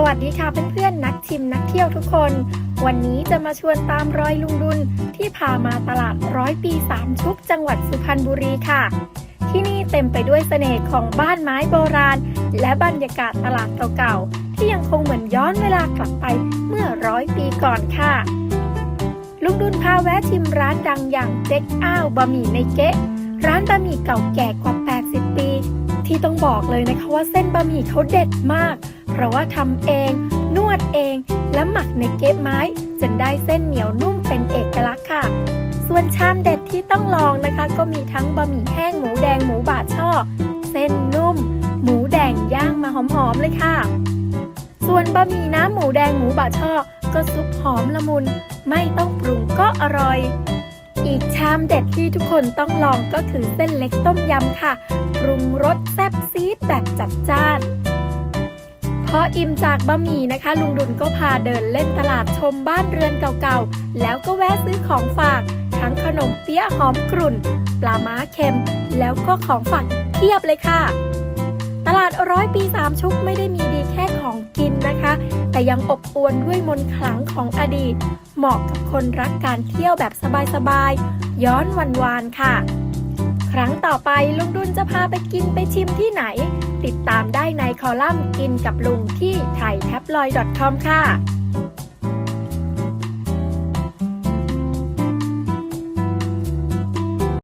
สวัสดีค่ะเพื่อนๆนักชิมนักเที่ยวทุกคน วันนี้จะมาชวนตามรอยลุงดุลที่พามาตลาดร้อยปีสามชุกจังหวัดสุพรรณบุรีค่ะ ที่นี่เต็มไปด้วยเสน่ห์ของบ้านไม้โบราณ และบรรยากาศตลาดเก่าๆที่ยังคงเหมือนย้อนเวลากลับไปเมื่อร้อยปีก่อนค่ะ ลุงดุลพาแวะชิมร้านดังอย่างเจ๊กอ้าวบะหมี่ในเก๊ะร้านบะหมี่เก่าแก่กว่า บอกเลยนะคะว่าเส้นบะหมี่เขาเด็ดมาก เพราะว่าทำเอง นวดเอง และหมักในเก๊ะไม้ จนได้เส้นเหนียวนุ่มเป็นเอกลักษณ์ค่ะ ส่วนชามเด็ดที่ต้องลองนะคะ ก็มีทั้งบะหมี่แห้งหมูแดงหมูบาดช่อ เส้นนุ่ม หมูแดงย่างมาหอมๆเลยค่ะ ส่วนบะหมี่น้ำหมูแดงหมูบาดช่อก็ซุปหอมละมุน ไม่ต้องปรุงก็อร่อย อีกชามเด็ดที่ทุกคนต้องลองก็คือเส้นเล็กต้มยำค่ะ ปรุงรสแซ่บซีดแบบจัดจ้าน พออิ่มจากบะหมี่นะคะ ลุงดุลก็พาเดินเล่นตลาดชมบ้านเรือนเก่าๆ แล้วก็แวะซื้อของฝาก ทั้งขนมเปี๊ยะหอมกรุ่น ปลาม้าเค็ม แล้วก็ของฝากเพียบเลยค่ะ ตลาดร้อยปีสามชุกไม่ได้มี แต่ยังอบอวลด้วยมนต์ขลังของอดีต เหมาะกับคนรักการเที่ยวแบบสบายๆ ย้อนวันวานค่ะ ครั้งต่อไปลุงดุลจะพาไปกินไปชิมที่ไหน ติดตามได้ในคอลัมน์กินกับลุงที่ไทยแท็บลอย .com ค่ะ